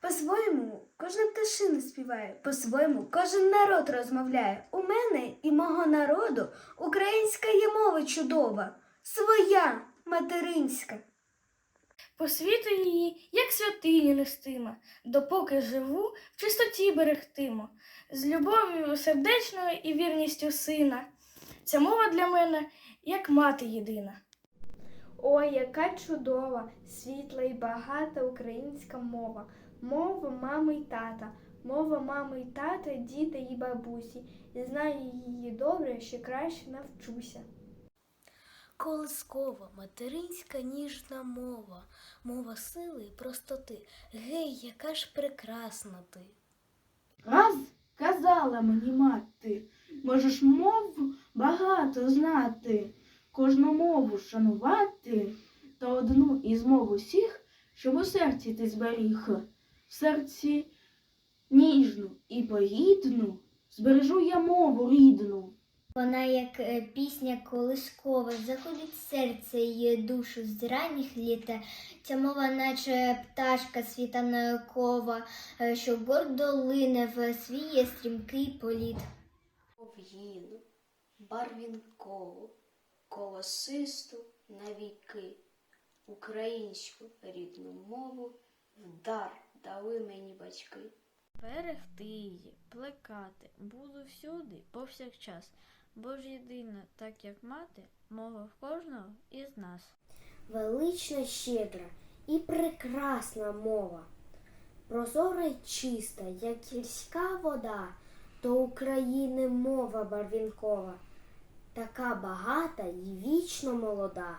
По-своєму кожна пташина співає, по-своєму кожен народ розмовляє. У мене і мого народу українська є мова чудова, своя материнська. По світу її, як святині нестима, допоки живу, в чистоті берегтимо, з любов'ю сердечною і вірністю сина. Ця мова для мене, як мати єдина. Ой, яка чудова, світла і багата українська мова, мова мами й тата, мова мами й тата, діда і бабусі. І знаю її добре, ще краще навчуся. Колискова, материнська ніжна мова, мова сили і простоти. Гей, яка ж прекрасна ти. Раз казала мені мати, можеш мов багато знати, кожну мову шанувати, та одну із мов усіх, щоб у серці ти зберіг, в серці ніжну і поїдну, збережу я мову рідну. Вона, як е, пісня колискова, заходить в серце і душу з ранніх літ. Ця мова, наче пташка світанкова, е, що гордо лине в свій стрімкий політ. Ов'їну, барвінкову, колосисту навіки, українську рідну мову в дар дали мені батьки. Берегти її, плекати, буду всюди, повсякчас, бо ж єдина, так як мати, мова в кожного із нас. Велична, щедра і прекрасна мова, прозора й чиста, як гірська вода, то України мова барвінкова, така багата і вічно молода.